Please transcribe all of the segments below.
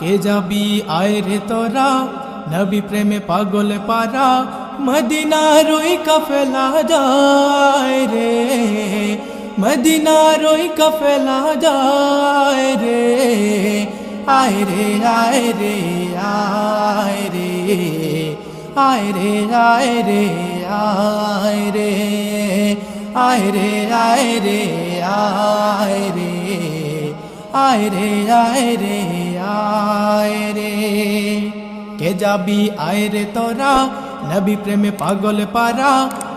কে যাবি? আয় রে তোরা। নবী প্রেমে পাগল পারা। মদিনার ওই কফেলা যায় রে। মদিনার ওই কফেলা যায় রে। আয় রে আয় রে আয় রে। আয় রে আয় রে আয় রে। আয় রে আয় রে আয় রে। আয় রে আয় রে আয় রে কে যাবি আয় রে তোরা নবী প্রেমে পাগল পারা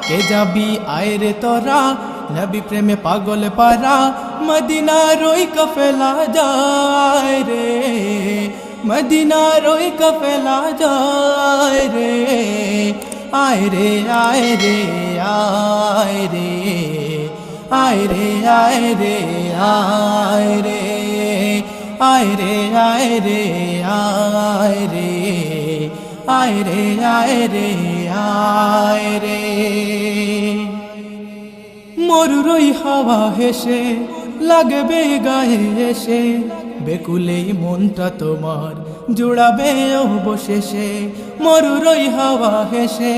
কে যাবি আয় রে তোরা নবী প্রেমে পাগল পারা মদিনার ওই কফেলা যায় রে মদিনার ওই কফেলা যায় রে আয় রে আয় রে আয় রে আয় রে আয় রে আয় রে আয় রে আয় রে আয় রে আয় রে আয় রে আয় রে। মরুরই হাওয়া হেসে, লাগবে গায়ে এসে বেকুলেই মনটা তোমার জুড়াবে অবশেষে। মরুরই হাওয়া হেসে,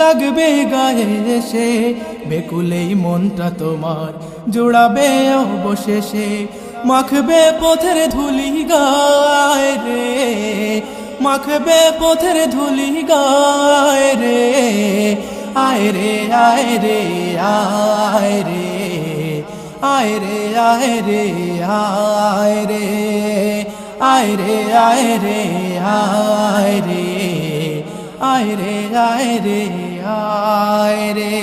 লাগবে গায়ে এসে বেকুলেই মনটা তোমার জুড়াবে অবশেষে। মাখবে পথের ধুলি গায় রে মাখবে পথের ধুলি গায় রে আয় রে আয় রে আয় রে আয় রে আয় রে আয় রে আয় রে আয় রে আয় রে আয় রে আয় রে আয় রে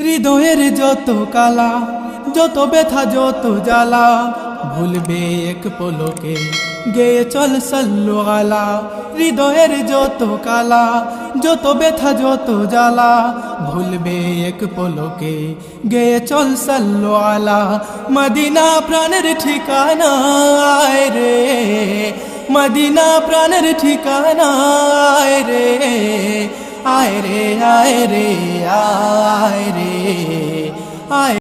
হৃদয়ের যত কালা যত ব্যথা, যত জ্বালা, ভুলবে এক পলকে। গেয়ে চল সল্লু আলা, হৃদয়ের যত কালা, যত ব্যথা, যত জ্বালা, ভুলবে এক পলকে। গেয়ে চল সল্লু আলা, মদিনা প্রাণের ঠিকানা রে, মদিনা প্রাণের ঠিকানা রে, আয় রে আয় রে আয় রে, আয়